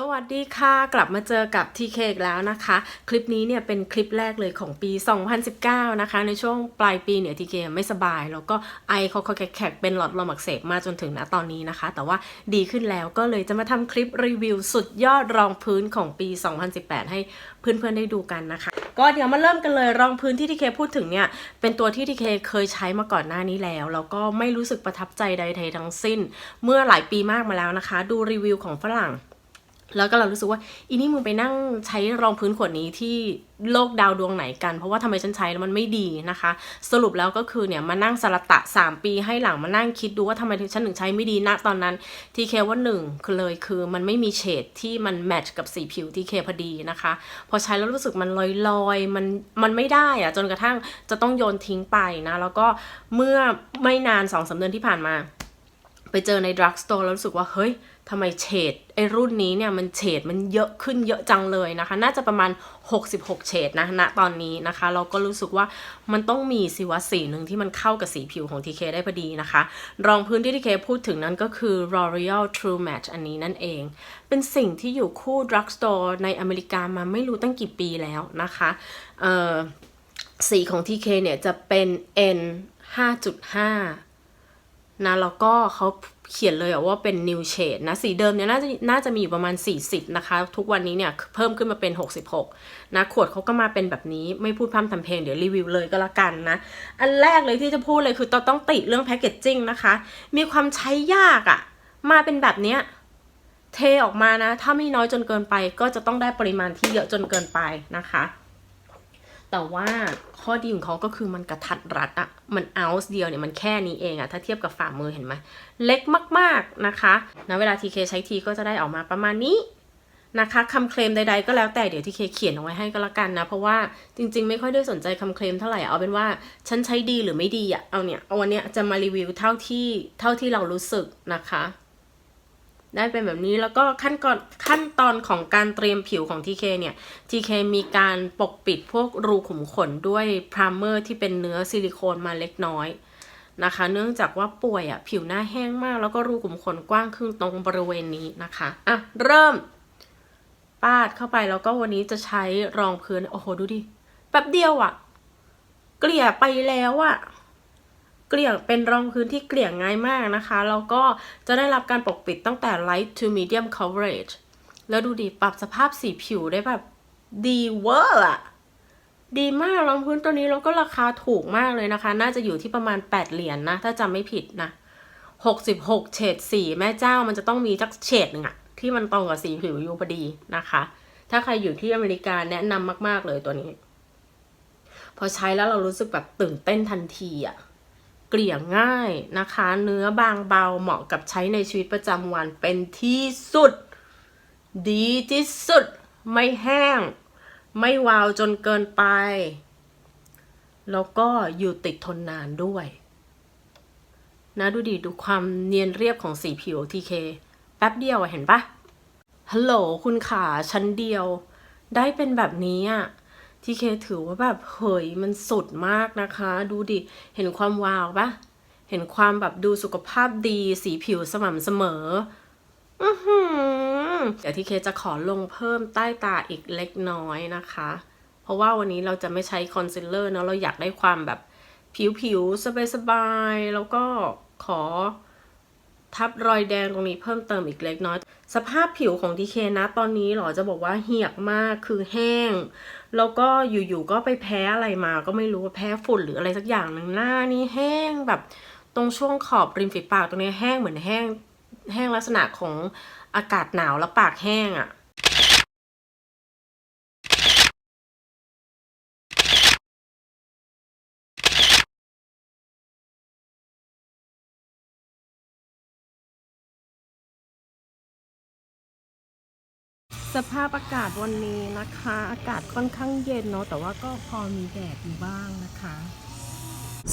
สวัสดีค่ะ กลับมาเจอกับ TK อีกแล้วนะคะ คลิปนี้เนี่ยเป็นคลิปแรกเลยของปี 2019 นะคะ ในช่วงปลายปีเนี่ย TK ไม่สบาย แล้วก็ไอเขาเขาแขกเป็นหลอดลมอักเสบมาจนถึงณตอนนี้นะคะ แต่ว่าดีขึ้นแล้วก็เลยจะมาทำคลิปรีวิวสุดยอดรองพื้นของปี 2018 ให้เพื่อนๆได้ดูกันนะคะ ก็เดี๋ยวมาเริ่มกันเลยรองพื้นที่ TK พูดถึงเนี่ยเป็นตัวที่ TK เคยใช้มาก่อนหน้านี้แล้วแล้วก็ไม่รู้สึกประทับใจใดๆทั้งสิ้น เมื่อหลายปีมากมาแล้วนะคะ ดูรีวิวของฝรั่ง แล้วก็เรารู้สึกว่าอีนี่มึงไปนั่งใช้รองพื้นขวดนี้ที่โลกดาวดวงไหนกัน เพราะว่าทำไมฉันใช้แล้วมันไม่ดีนะคะ สรุปแล้วก็คือเนี่ยมานั่งสลัตะ 3 ปีให้หลังมานั่งคิดดูว่าทำไมฉันถึงใช้ไม่ดีณตอนนั้นทีเคว่าหนึ่งคือเลยคือมันไม่มีเฉดที่มันแมทช์กับสีผิวทีเคพอดีนะคะ พอใช้แล้วรู้สึกมันลอยลอยมันมันไม่ได้อะจนกระทั่งจะต้องโยนทิ้งไปนะแล้วก็เมื่อไม่นานสองสาเดือนที่ผ่านมา ไปเจอในดรักสโตร์แล้วรู้สึกว่าเฮ้ยทำไมเฉดไอรุ่นนี้เนี่ยมันเฉดมันเยอะขึ้นเยอะจังเลยนะคะ น่าจะประมาณ 66 เฉดนะณตอนนี้นะคะ เราก็รู้สึกว่ามันต้องมีสิวะสีหนึ่งที่มันเข้ากับสีผิวของ TK ได้พอดีนะคะ รองพื้นที่ TK พูดถึงนั้นก็คือ L'Oreal True Match อันนี้นั่นเอง เป็นสิ่งที่อยู่คู่ดรักสโตร์ในอเมริกามาไม่รู้ตั้งกี่ปีแล้วนะคะเอ่อสีของ TK เนี่ยจะเป็น N 5.5 นะแล้วก็เขาเขียนเลยว่าเป็น new shade นะ สีเดิมเนี่ยน่าจะน่าจะมีอยู่ประมาณ 40 นะคะ ทุกวันนี้เนี่ยเพิ่มขึ้นมาเป็น 66 นะ ขวดเขาก็มาเป็นแบบนี้ไม่พูดพร่ำทำเพลงเดี๋ยวรีวิวเลยก็แล้วกันนะ อันแรกเลยที่จะพูดเลยคือต้องต้องติเรื่องแพคเกจจิ้งนะคะ มีความใช้ยากอะ มาเป็นแบบเนี้ยเทออกมานะ ถ้าไม่น้อยจนเกินไป ก็จะต้องได้ปริมาณที่เยอะจนเกินไปนะคะ แต่ว่าข้อดีของเขาก็คือมันกระทัดรัดอะมันเอาส์เดียวเนี่ยมันแค่นี้เองอะถ้าเทียบกับฝ่ามือเห็นไหมเล็กมากๆนะคะนะเวลาทีเคใช้ทีก็จะได้ออกมาประมาณนี้นะคะคำเคลมใดๆก็แล้วแต่เดี๋ยวทีเคเขียนเอาไว้ให้ก็แล้วกันนะ เพราะว่าจริงๆ ไม่ค่อยได้สนใจคำเคลมเท่าไหร่เอาเป็นว่าฉันใช้ดีหรือไม่ดีอะเอาเนี่ยเอาวันเนี้ยจะมารีวิวเท่าที่เท่าที่เรารู้สึกนะคะ ได้เป็นแบบนี้แล้วก็ขั้นก่อนขั้นตอนของการเตรียมผิวของ TK เนี่ย TK มีการปกปิดพวกรูขุมขนด้วยพรามเมอร์ที่เป็นเนื้อซิลิโคนมาเล็กน้อยนะคะ เนื่องจากว่าป่วยอะ่ะผิวหน้าแห้งมาก แล้วก็รูขุมขนกว้างขึ้นตรงบริเวณนี้นะคะอะเริ่ม ปาดเข้าไปแล้วก็วันนี้จะใช้รองพื้นโอ้โหดูดิแป๊บเดียวอะ่ะ เกลี่ยไปแล้วอะ่ะ เกลี่ยเป็นรองพื้นที่เกลี่ยง่ายมากนะคะ แล้วก็จะได้รับการปกปิดตั้งแต่ light to medium coverage แล้วดูดิปรับสภาพสีผิวได้แบบดีเวอร์อะดีมากรองพื้นตัวนี้แล้วก็ราคาถูกมากเลยนะคะ น่าจะอยู่ที่ประมาณ 8 เหรียญนนะ ถ้าจำไม่ผิดนะ 66 เฉดสีแม่เจ้ามันจะต้องมีจักเฉดหนึ่งอะที่มันตรงกับสีผิวอยู่พอดีนะคะ ถ้าใครอยู่ที่อเมริกาแนะนำมาก ๆ เลยตัวนี้ พอใช้แล้วเรารู้สึกแบบตื่นเต้นทันทีอะ เกลี่ยง่ายนะคะ เนื้อบางเบาเหมาะกับใช้ในชีวิตประจำวันเป็นที่สุด ดีที่สุด ไม่แห้ง ไม่วาวจนเกินไป แล้วก็อยู่ติดทนนานด้วย นะดูดิดูความเนียนเรียบของสีผิวทีเคแป๊บเดียวเห็นปะฮัลโหลคุณขาชั้นเดียว ได้เป็นแบบนี้อะ ที่เคถือว่าแบบเฮ้ยมันสุดมากนะคะ ดูดิ เห็นความวาวปะเห็นความแบบดูสุขภาพดีสีผิวสม่ำเสมออือหือเดี๋ยวที่เคจะขอลงเพิ่มใต้ตาอีกเล็กน้อยนะคะ เพราะว่าวันนี้เราจะไม่ใช้คอนซีลเลอร์เนาะเราอยากได้ความแบบผิวๆสบายๆแล้วก็ขอ ทับรอยแดงตรงนี้เพิ่มเติมอีกเล็กน้อย สภาพผิวของทีเคนะตอนนี้หรอจะบอกว่าเหี่ยกมากคือแห้ง แล้วก็อยู่ๆก็ไปแพ้อะไรมา ก็ไม่รู้ว่าแพ้ฝุ่นหรืออะไรสักอย่างหนึ่งหน้านี่แห้งแบบ ตรงช่วงขอบริมฝีปากตรงนี้แห้งเหมือนแห้งแห้งลักษณะของอากาศหนาวแล้วปากแห้งอะ่ะ สภาพอากาศวันนี้นะคะ อากาศค่อนข้างเย็นเนาะแต่ว่าก็พอมีแดดอยู่บ้างนะคะ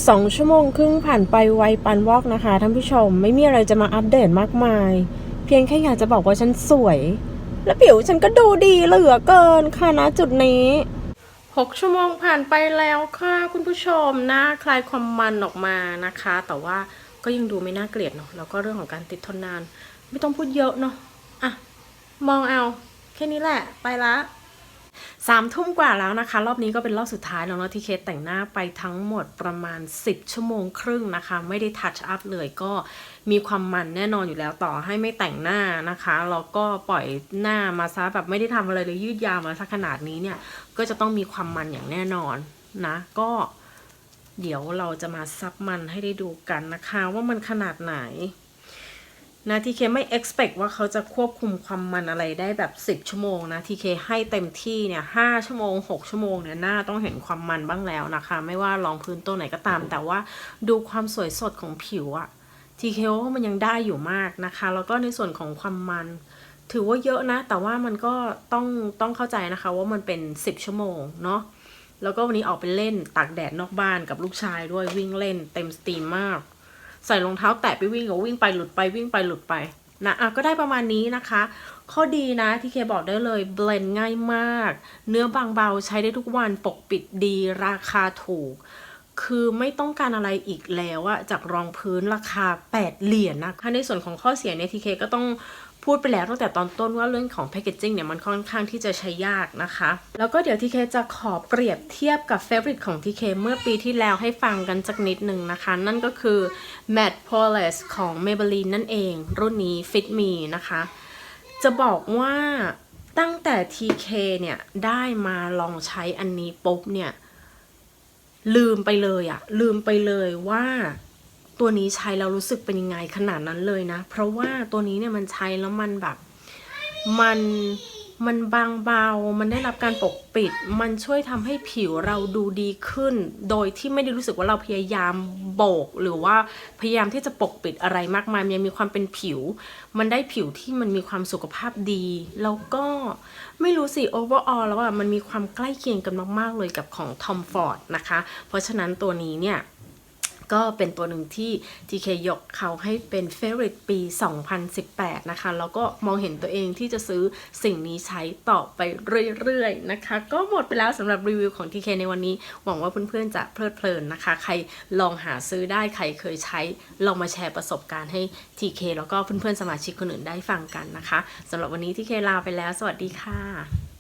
สองชั่วโมงครึ่งผ่านไปไวปันวอกนะคะท่านผู้ชมไม่มีอะไรจะมาอัปเดตมากมาย เพียงแค่อยากจะบอกว่าฉันสวย และผิวฉันก็ดูดีเหลือเกินค่ะนะจุดนี้หกชั่วโมงผ่านไปแล้วค่ะคุณผู้ชมหน้าคลายความมันออกมานะคะ แต่ว่าก็ยังดูไม่น่าเกลียดเนาะแล้วก็เรื่องของการติดทนนาน ไม่ต้องพูดเยอะเนาะอะมองเอา แค่นี้แหละ ไปละสามทุ่มกว่าแล้วนะคะ รอบนี้ก็เป็นรอบสุดท้ายแล้วเนาะที่เคสแต่งหน้าไปทั้งหมดประมาณ 10 ชั่วโมงครึ่งนะคะ ไม่ได้ทัชอัพเลยก็มีความมันแน่นอนอยู่แล้วต่อให้ไม่แต่งหน้านะคะเราก็ปล่อยหน้ามาซะแบบไม่ได้ทำอะไรเลยยืดยาวมาสักขนาดนี้เนี่ย ก็จะต้องมีความมันอย่างแน่นอนนะ ก็เดี๋ยวเราจะมาซับมันให้ได้ดูกันนะคะ ว่ามันขนาดไหน นะทีเคไม่ expect ว่าเขาจะควบคุมความมันอะไรได้แบบ 10 ชั่วโมงนะทีเคให้เต็มที่เนี่ย5ชั่วโมง 6 ชั่วโมงเนี่ยหน้าต้องเห็นความมันบ้างแล้วนะคะ ไม่ว่ารองพื้นตัวไหนก็ตาม แต่ว่าดูความสวยสดของผิวอะทีเคว่ามันยังได้อยู่มากนะคะ แล้วก็ในส่วนของความมัน ถือว่าเยอะนะ แต่ว่ามันก็ต้องต้องเข้าใจนะคะว่ามันเป็น 10 ชั่วโมงเนาะแล้วก็วันนี้ออกไปเล่นตากแดดนอกบ้านกับลูกชายด้วยวิ่งเล่นเต็มสตรีมมาก ใส่รองเท้าแตะไปวิ่งก็วิ่งไปหลุดไปวิ่งไปหลุดไปนะอะก็ได้ประมาณนี้นะคะ ข้อดีนะที่เคบอกได้เลยเบลนง่ายมาก เนื้อบางเบาใช้ได้ทุกวันปกปิดดีราคาถูก คือไม่ต้องการอะไรอีกแล้วอะจากรองพื้นราคา 8 เหรียญนะคะในส่วนของข้อเสียเนี่ยทีเคก็ต้อง พูดไปแล้วตั้งแต่ตอนต้นว่าเรื่องของแพ c เกจจิ้งเนี่ยมันค่อนข้างที่จะใช้ยากนะคะ แล้วก็เดี๋ยวทีเคจะขอเปรียบเทียบกับเฟ v o r i t e ของทีเคเมื่อปีที่แล้วให้ฟังกันสักนิดหนึ่งนะคะ นั่นก็คือ Matte Poreless ของ Maybelline นั่นเอง รุ่นนี้ Fit Me นะคะ จะบอกว่าตั้งแต่ TK เนี่ย ได้มาลองใช้อันนี้ปุ๊บเนี่ย ลืมไปเลยอะลืมไปเลยว่า ตัวนี้ใช้แล้วรู้สึกเป็นยังไงขนาดนั้นเลยนะ เพราะว่าตัวนี้เนี่ยมันใช้แล้วมันแบบ มันมันบางเบา มันได้รับการปกปิด มันช่วยทำให้ผิวเราดูดีขึ้น โดยที่ไม่ได้รู้สึกว่าเราพยายามโบก หรือว่าพยายามที่จะปกปิดอะไรมากมาย มันยังมีความเป็นผิว มันได้ผิวที่มันมีความสุขภาพดี แล้วก็ไม่รู้สิ overall แล้วอะ มันมีความใกล้เคียงกันมาก ๆ เลยกับของ Tom Ford นะคะ เพราะฉะนั้นตัวนี้เนี่ย ก็เป็นตัวหนึ่งที่ TK ยกเขาให้เป็น Favorite ปี 2018 นะคะ แล้วก็มองเห็นตัวเองที่จะซื้อสิ่งนี้ใช้ต่อไปเรื่อยๆ นะคะ ก็หมดไปแล้วสำหรับรีวิวของ TK ในวันนี้ หวังว่าเพื่อนๆจะเพลิดเพลินนะคะ ใครลองหาซื้อได้ ใครเคยใช้ ลองมาแชร์ประสบการณ์ให้ TK แล้วก็เพื่อนๆ สมาชิกคนอื่นได้ฟังกันนะคะสำหรับวันนี้ TK ลาไปแล้ว สวัสดีค่ะ